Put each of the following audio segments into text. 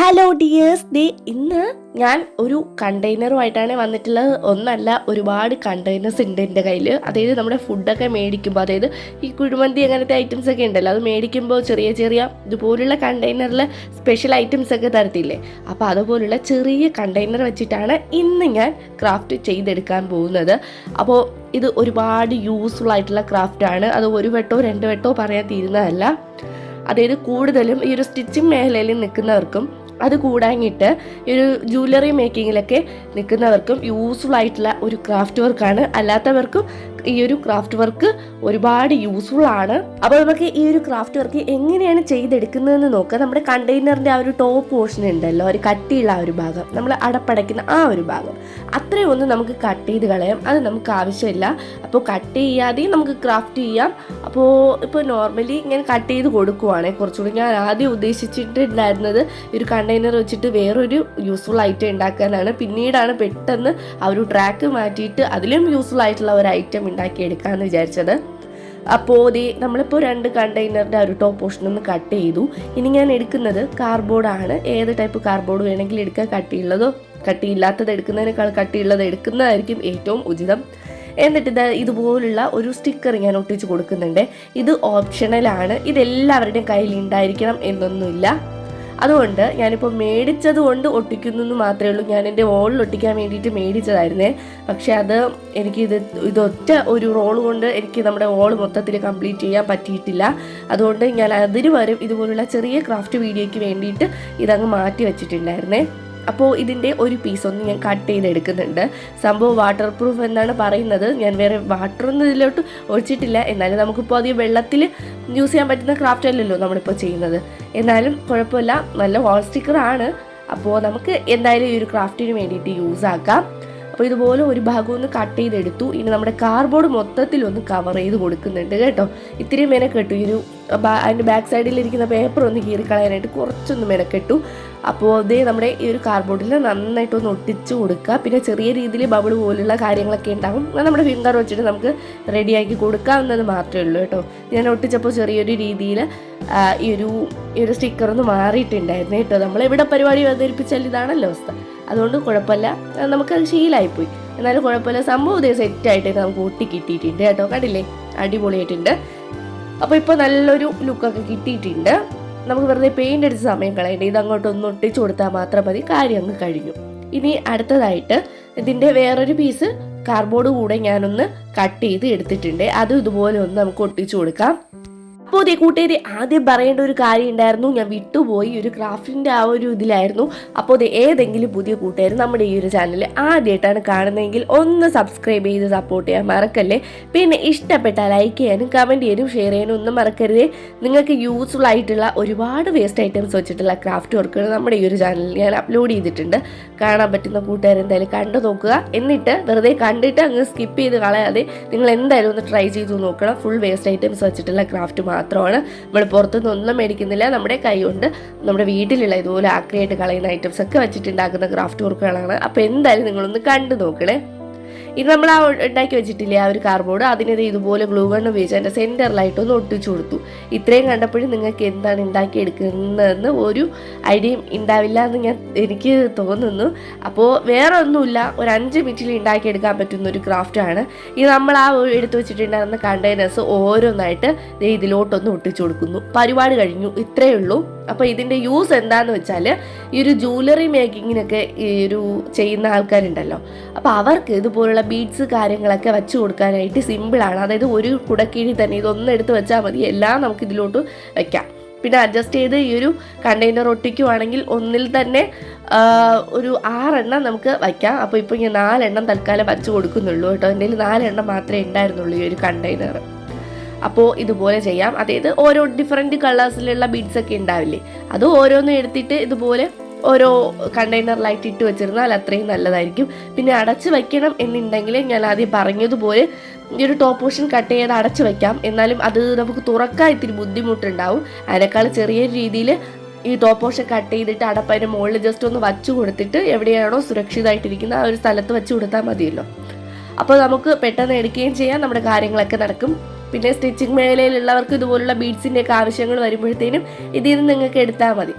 Hello dears ദേ ഇന്ന് ഞാൻ ഒരു കണ്ടെയ്നറുമായിട്ടാണ് വന്നിട്ടുള്ളത്. ഒന്നല്ല ഒരുപാട് കണ്ടെയ്നേഴ്സ് ഉണ്ട് എന്റെ കയ്യിൽ അതായത് നമ്മുടെ ഫുഡൊക്കെ മേടിക്കുമ്പോൾ അതായത് ഈ കുഴിമന്തി അങ്ങനത്തെ ഐറ്റംസ് ഒക്കെ ഉണ്ടല്ലോ അത് മേടിക്കുമ്പോൾ ചെറിയ ചെറിയ ഇതുപോലുള്ള കണ്ടെയ്നറിൽ സ്പെഷ്യൽ ഐറ്റംസ് ഒക്കെ തരത്തില്ലേ? അപ്പോൾ അതുപോലുള്ള ചെറിയ കണ്ടെയ്നർ വെച്ചിട്ടാണ് ഇന്ന് ഞാൻ ക്രാഫ്റ്റ് ചെയ്തെടുക്കാൻ പോകുന്നത്. അപ്പോൾ ഇത് ഒരുപാട് യൂസ്ഫുൾ ആയിട്ടുള്ള ക്രാഫ്റ്റാണ് അത് ഒരു വട്ടോ രണ്ട് വട്ടോ പറയാൻ തീരുന്നതല്ല. അതായത് കൂടുതലും ഈ ഒരു സ്റ്റിച്ചിങ് മേഖലയിൽ നിൽക്കുന്നവർക്കും അത് കൂടാഞ്ഞിട്ട് ഈ ഒരു ജ്വല്ലറി മേക്കിങ്ങിലൊക്കെ നിൽക്കുന്നവർക്കും യൂസ്ഫുൾ ആയിട്ടുള്ള ഒരു ക്രാഫ്റ്റ് വർക്കാണ് അല്ലാത്തവർക്കും ഈ ഒരു ക്രാഫ്റ്റ് വർക്ക് ഒരുപാട് യൂസ്ഫുൾ ആണ്. അപ്പോൾ നമുക്ക് ഈ ഒരു ക്രാഫ്റ്റ് വർക്ക് എങ്ങനെയാണ് ചെയ്തെടുക്കുന്നതെന്ന് നോക്കാം. നമ്മുടെ കണ്ടെയ്നറിന്റെ ആ ഒരു ടോപ്പ് പോർഷൻ ഉണ്ടല്ലോ ഒരു കട്ടിയുള്ള ആ ഒരു ഭാഗം നമ്മൾ അടപ്പടയ്ക്കുന്ന ആ ഒരു ഭാഗം. അത്രയും ഒന്ന് നമുക്ക് കട്ട് ചെയ്ത് കളയാം. അത് നമുക്ക് ആവശ്യമില്ല. അപ്പോൾ കട്ട് ചെയ്യാതെയും നമുക്ക് ക്രാഫ്റ്റ് ചെയ്യാം. അപ്പോൾ ഇപ്പോൾ നോർമലി ഇങ്ങനെ കട്ട് ചെയ്ത് കൊടുക്കുവാണ് കുറച്ചുകൂടി ഞാൻ ആദ്യം ഉദ്ദേശിച്ചിട്ടുണ്ടായിരുന്നത് ഒരു കണ്ടെയ്നർ വെച്ചിട്ട് വേറൊരു യൂസ്ഫുൾ ഐറ്റം ഉണ്ടാക്കാനാണ്. പിന്നീടാണ് പെട്ടെന്ന് ആ ഒരു ട്രാക്ക് മാറ്റിയിട്ട് അതിലും യൂസ്ഫുൾ ആയിട്ടുള്ള ഒരു ഐറ്റം ഉണ്ടാക്കിയെടുക്കാമെന്ന് വിചാരിച്ചത്. അപ്പോൾ ഇതേ നമ്മളിപ്പോൾ രണ്ട് കണ്ടെയ്നറിന്റെ ഒരു ടോപ്പ് പോർഷൻ ഒന്ന് കട്ട് ചെയ്തു. ഇനി ഞാൻ എടുക്കുന്നത് കാർഡ്ബോർഡാണ് ഏത് ടൈപ്പ് കാർഡ്ബോർഡ് വേണമെങ്കിലും എടുക്കുക കട്ടിയുള്ളതോ കട്ടിയില്ലാത്തത് എടുക്കുന്നതിനേക്കാൾ കട്ടിയുള്ളത് എടുക്കുന്നതായിരിക്കും ഏറ്റവും ഉചിതം. എന്നിട്ട് ഇത് ഇതുപോലുള്ള ഒരു സ്റ്റിക്കർ ഞാൻ ഒട്ടിച്ച് കൊടുക്കുന്നുണ്ട്. ഇത് ഓപ്ഷണലാണ് ഇതെല്ലാവരുടെയും കയ്യിൽ ഉണ്ടായിരിക്കണം എന്നൊന്നുമില്ല. അതുകൊണ്ട് ഞാനിപ്പോൾ മേടിച്ചത് കൊണ്ട് ഒട്ടിക്കുന്നു എന്ന് മാത്രമേ ഉള്ളൂ. ഞാൻ എന്റെ വോളിൽ ഒട്ടിക്കാൻ വേണ്ടിയിട്ട് മേടിച്ചതായിരുന്നേ. പക്ഷേ അത് എനിക്ക് ഇത് ഇതൊറ്റ ഒരു റോൾ കൊണ്ട് എനിക്ക് നമ്മുടെ വോൾ മൊത്തത്തിൽ കംപ്ലീറ്റ് ചെയ്യാൻ പറ്റിയിട്ടില്ല. അതുകൊണ്ട് ഞാൻ അതിന് വരും ഇതുപോലുള്ള ചെറിയ ക്രാഫ്റ്റ് വീഡിയോയ്ക്ക് വേണ്ടിയിട്ട് ഇതങ്ങ് മാറ്റി വെച്ചിട്ടുണ്ടായിരുന്നേ. അപ്പോൾ ഇതിന്റെ ഒരു പീസ് ഒന്ന് ഞാൻ കട്ട് ചെയ്തെടുക്കുന്നുണ്ട്. സംഭവം വാട്ടർ പ്രൂഫ് എന്നാണ് പറയുന്നത്. ഞാൻ വേറെ വാട്ടറൊന്നും ഇതിലോട്ട് ഒഴിച്ചിട്ടില്ല. എന്നാലും നമുക്കിപ്പോൾ അധികം വെള്ളത്തിൽ യൂസ് ചെയ്യാൻ പറ്റുന്ന ക്രാഫ്റ്റ് അല്ലല്ലോ നമ്മളിപ്പോൾ ചെയ്യുന്നത്. എന്നാലും കുഴപ്പമില്ല. നല്ല വാൾ സ്റ്റിക്കറാണ് അപ്പോൾ നമുക്ക് എന്തായാലും ഈ ഒരു ക്രാഫ്റ്റിന് വേണ്ടിയിട്ട് യൂസ് ആക്കാം. അപ്പോൾ ഇതുപോലെ ഒരു ഭാഗം ഒന്ന് കട്ട് ചെയ്തെടുത്തു. ഇനി നമ്മുടെ കാർബോർഡ് മൊത്തത്തിൽ ഒന്ന് കവർ ചെയ്ത് കൊടുക്കുന്നുണ്ട് കേട്ടോ. ഇത്തിരി മെനക്കെട്ടു ഈ ഒരു അതിന്റെ ബാക്ക് സൈഡിലിരിക്കുന്ന പേപ്പർ ഒന്ന് കീറിക്കളയാനായിട്ട് കുറച്ചൊന്ന് മെനക്കെട്ടു അപ്പോൾ അതേ നമ്മുടെ ഈ ഒരു കാർഡ്ബോർഡിൽ നന്നായിട്ടൊന്ന് ഒട്ടിച്ച് കൊടുക്കുക. പിന്നെ ചെറിയ രീതിയിൽ ബബിൾ പോലുള്ള കാര്യങ്ങളൊക്കെ ഉണ്ടാകും അത് നമ്മുടെ ഫിംഗർ വെച്ചിട്ട് നമുക്ക് റെഡിയാക്കി കൊടുക്കാവുന്നത് മാത്രമേ ഉള്ളൂ കേട്ടോ. ഞാൻ ഒട്ടിച്ചപ്പോൾ ചെറിയൊരു രീതിയിൽ ഈ ഒരു ഈ ഒരു സ്റ്റിക്കർ ഒന്ന് മാറിയിട്ടുണ്ടായിരുന്നു കേട്ടോ. നമ്മൾ എവിടെ പരിപാടി അവതരിപ്പിച്ചാൽ ഇതാണല്ലോ അവസ്ഥ. അതുകൊണ്ട് കുഴപ്പമില്ല. നമുക്കത് ശീലമായിപ്പോയി എന്നാലും കുഴപ്പമില്ല. സംഭവം ഇതേ സെറ്റായിട്ട് നമുക്ക് ഒട്ടി കിട്ടിയിട്ടുണ്ട് കേട്ടോ. കണ്ടില്ലേ? അടിപൊളിയായിട്ടുണ്ട്. അപ്പോൾ ഇപ്പോൾ നല്ലൊരു ലുക്കൊക്കെ കിട്ടിയിട്ടുണ്ട്. നമുക്ക് വെറുതെ പെയിന്റ് അടിച്ച സമയം കളയണ്ട. ഇത് അങ്ങോട്ട് ഒന്ന് ഒട്ടിച്ചു കൊടുത്താൽ മാത്രം മതി. കാര്യം അങ്ങ് കഴിഞ്ഞു. ഇനി അടുത്തതായിട്ട് ഇതിന്റെ വേറൊരു പീസ് കാർഡ്ബോർഡ് കൂടെ ഞാനൊന്ന് കട്ട് ചെയ്ത് എടുത്തിട്ടുണ്ട്. അതും ഇതുപോലെ ഒന്ന് നമുക്ക് ഒട്ടിച്ചു കൊടുക്കാം. അപ്പോൾ ഇതേ ആദ്യം പറയേണ്ട ഒരു കാര്യം ഉണ്ടായിരുന്നു. ഞാൻ വിട്ടുപോയി. ഒരു ക്രാഫ്റ്റിന്റെ ആ ഒരു ഇതിലായിരുന്നു. അപ്പോൾ ഇത് ഏതെങ്കിലും പുതിയ കൂട്ടുകാർ നമ്മുടെ ഈ ഒരു ചാനൽ ആദ്യമായിട്ടാണ് കാണുന്നതെങ്കിൽ ഒന്ന് സബ്സ്ക്രൈബ് ചെയ്ത് സപ്പോർട്ട് ചെയ്യാൻ മറക്കല്ലേ? പിന്നെ ഇഷ്ടപ്പെട്ട ലൈക്ക് ചെയ്യാനും കമന്റ് ചെയ്യാനും ഷെയർ ചെയ്യാനും ഒന്നും മറക്കരുത്. നിങ്ങൾക്ക് യൂസ്ഫുൾ ആയിട്ടുള്ള ഒരുപാട് വേസ്റ്റ് ഐറ്റംസ് വെച്ചിട്ടുള്ള ക്രാഫ്റ്റ് വർക്കുകൾ നമ്മുടെ ഈ ഒരു ചാനലിൽ ഞാൻ അപ്ലോഡ് ചെയ്തിട്ടുണ്ട്. കാണാൻ പറ്റുന്ന കൂട്ടുകാർ എന്തായാലും കണ്ടു നോക്കുക. എന്നിട്ട് വെറുതെ കണ്ടിട്ട് അങ്ങ് സ്കിപ്പ് ചെയ്ത് കളയാതെ നിങ്ങൾ എന്തായാലും ഒന്ന് ട്രൈ ചെയ്ത് നോക്കണം. ഫുൾ വേസ്റ്റ് ഐറ്റംസ് വെച്ചിട്ടുള്ള ക്രാഫ്റ്റ് മാത്രമാണ്. നമ്മൾ പുറത്തുനിന്ന് ഒന്നും മേടിക്കുന്നില്ല. നമ്മുടെ കൈ കൊണ്ട് നമ്മുടെ വീട്ടിലുള്ള ഇതുപോലെ ആക്രിയായിട്ട് കളയുന്ന ഐറ്റംസ് ഒക്കെ വെച്ചിട്ടുണ്ടാക്കുന്ന ക്രാഫ്റ്റ് വർക്കുകളാണ് അപ്പോൾ എന്തായാലും നിങ്ങളൊന്ന് കണ്ടു നോക്കണേ. ഇത് നമ്മൾ ആ ഉണ്ടാക്കി വെച്ചിട്ടില്ലേ ആ ഒരു കാർബോർഡ് അതിനെ ഇതുപോലെ ഗ്ലൂ ഗൺ ഉപയോഗിച്ച് അതിന്റെ സെന്ററിലായിട്ടൊന്ന് ഒട്ടിച്ചു കൊടുത്തു. ഇത്രയും കണ്ടപ്പോഴും നിങ്ങൾക്ക് എന്താണ് ഉണ്ടാക്കിയെടുക്കുന്നതെന്ന് ഒരു ഐഡിയയും ഉണ്ടാവില്ല എന്ന് ഞാൻ എനിക്ക് തോന്നുന്നു. അപ്പോൾ വേറെ ഒന്നുമില്ല ഒരു അഞ്ച് മിനിറ്റിൽ ഉണ്ടാക്കിയെടുക്കാൻ പറ്റുന്ന ഒരു ക്രാഫ്റ്റാണ് ഇത് നമ്മൾ ആ എടുത്തു വെച്ചിട്ടുണ്ടായിരുന്ന കണ്ടെയ്നേഴ്സ് ഓരോന്നായിട്ട് ഇതിലോട്ടൊന്ന് ഒട്ടിച്ചു കൊടുക്കുന്നു. പരിപാടി കഴിഞ്ഞു. ഇത്രയേ ഉള്ളൂ. അപ്പോൾ ഇതിന്റെ യൂസ് എന്താണെന്ന് വെച്ചാൽ ഈ ഒരു ജൂവലറി മേക്കിങ്ങിനൊക്കെ ഈ ഒരു ചെയ്യുന്ന ആൾക്കാരുണ്ടല്ലോ. അപ്പോൾ അവർക്ക് ഇതുപോലുള്ള ബീഡ്സ് കാര്യങ്ങളൊക്കെ വെച്ച് കൊടുക്കാനായിട്ട് സിമ്പിളാണ് അതായത് ഒരു കുടക്കീഴിൽ തന്നെ ഇതൊന്നും എടുത്ത് വെച്ചാൽ മതി. എല്ലാം നമുക്ക് ഇതിലോട്ട് വെക്കാം. പിന്നെ അഡ്ജസ്റ്റ് ചെയ്ത് ഈ ഒരു കണ്ടെയ്നർ ഒട്ടിക്കുവാണെങ്കിൽ ഒന്നിൽ തന്നെ ഒരു ആറെണ്ണം നമുക്ക് വയ്ക്കാം അപ്പോൾ ഇപ്പോൾ ഇങ്ങനെ നാലെണ്ണം തൽക്കാലം വച്ച് കൊടുക്കുന്നുള്ളൂ കേട്ടോ. എന്റെ നാലെണ്ണം മാത്രമേ ഉണ്ടായിരുന്നുള്ളൂ ഈ ഒരു കണ്ടെയ്നർ അപ്പോൾ ഇതുപോലെ ചെയ്യാം. അതായത് ഓരോ ഡിഫറെന്റ് കളേഴ്സിലുള്ള ബീഡ്സ് ഒക്കെ ഉണ്ടാവില്ലേ? അത് ഓരോന്ന് എടുത്തിട്ട് ഇതുപോലെ ഓരോ കണ്ടെയ്നറിലായിട്ട് ഇട്ട് വെച്ചിരുന്നാൽ അത്രയും നല്ലതായിരിക്കും. പിന്നെ അടച്ച് വയ്ക്കണം എന്നുണ്ടെങ്കിൽ ഞാൻ ആദ്യം പറഞ്ഞതുപോലെ ഈ ഒരു ടോപ്പ് പോർഷൻ കട്ട് ചെയ്ത് അടച്ച് വയ്ക്കാം എന്നാലും അത് നമുക്ക് തുറക്കാൻ ഇത്തിരി ബുദ്ധിമുട്ടുണ്ടാവും. അതിനേക്കാൾ ചെറിയ രീതിയിൽ ഈ ടോപ്പ് പോർഷൻ കട്ട് ചെയ്തിട്ട് അടപ്പതിന് മുകളിൽ ജസ്റ്റ് ഒന്ന് വച്ചു കൊടുത്തിട്ട് എവിടെയാണോ സുരക്ഷിതമായിട്ടിരിക്കുന്ന ആ ഒരു സ്ഥലത്ത് വെച്ച് കൊടുത്താൽ മതിയല്ലോ. അപ്പോൾ നമുക്ക് പെട്ടെന്ന് എടുക്കുകയും ചെയ്യാം. നമ്മുടെ കാര്യങ്ങളൊക്കെ നടക്കും. പിന്നെ സ്റ്റിച്ചിങ് മേഖലയിലുള്ളവർക്ക് ഇതുപോലുള്ള ബീഡ്സിന്റെയൊക്കെ ആവശ്യങ്ങൾ വരുമ്പോഴത്തേനും ഇതിൽ നിന്ന് നിങ്ങൾക്ക് എടുത്താൽ മതി.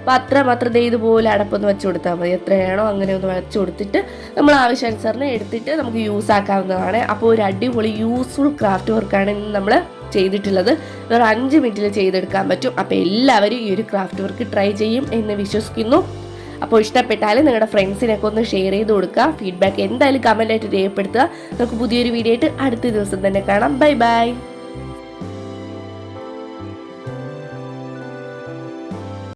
അപ്പോൾ അത്ര മാത്രം ദേ ഇതുപോലെ അടപ്പൊന്ന് വെച്ച് കൊടുത്താൽ മതി. എത്രയാണോ അങ്ങനെ ഒന്ന് വെച്ച് കൊടുത്തിട്ട് നമ്മൾ ആവശ്യാനുസരണം എടുത്തിട്ട് നമുക്ക് യൂസ് ആക്കാവുന്നതാണ്. അപ്പോൾ ഒരു അടിപൊളി യൂസ്ഫുൾ ക്രാഫ്റ്റ് വർക്കാണ് ഇന്ന് നമ്മൾ ചെയ്തിട്ടുള്ളത്. ഒരു അഞ്ച് മിനിറ്റിൽ ചെയ്തെടുക്കാൻ പറ്റും. അപ്പോൾ എല്ലാവരും ഈ ഒരു ക്രാഫ്റ്റ് വർക്ക് ട്രൈ ചെയ്യും എന്ന് വിശ്വസിക്കുന്നു. അപ്പോൾ ഇഷ്ടപ്പെട്ടാൽ നിങ്ങളുടെ ഫ്രണ്ട്സിനൊക്കെ ഒന്ന് ഷെയർ ചെയ്ത് കൊടുക്കുക. ഫീഡ്ബാക്ക് എന്തായാലും കമന്റായിട്ട് രേഖപ്പെടുത്തുക. നമുക്ക് പുതിയൊരു വീഡിയോ ആയിട്ട് അടുത്ത ദിവസം തന്നെ കാണാം. Bye bye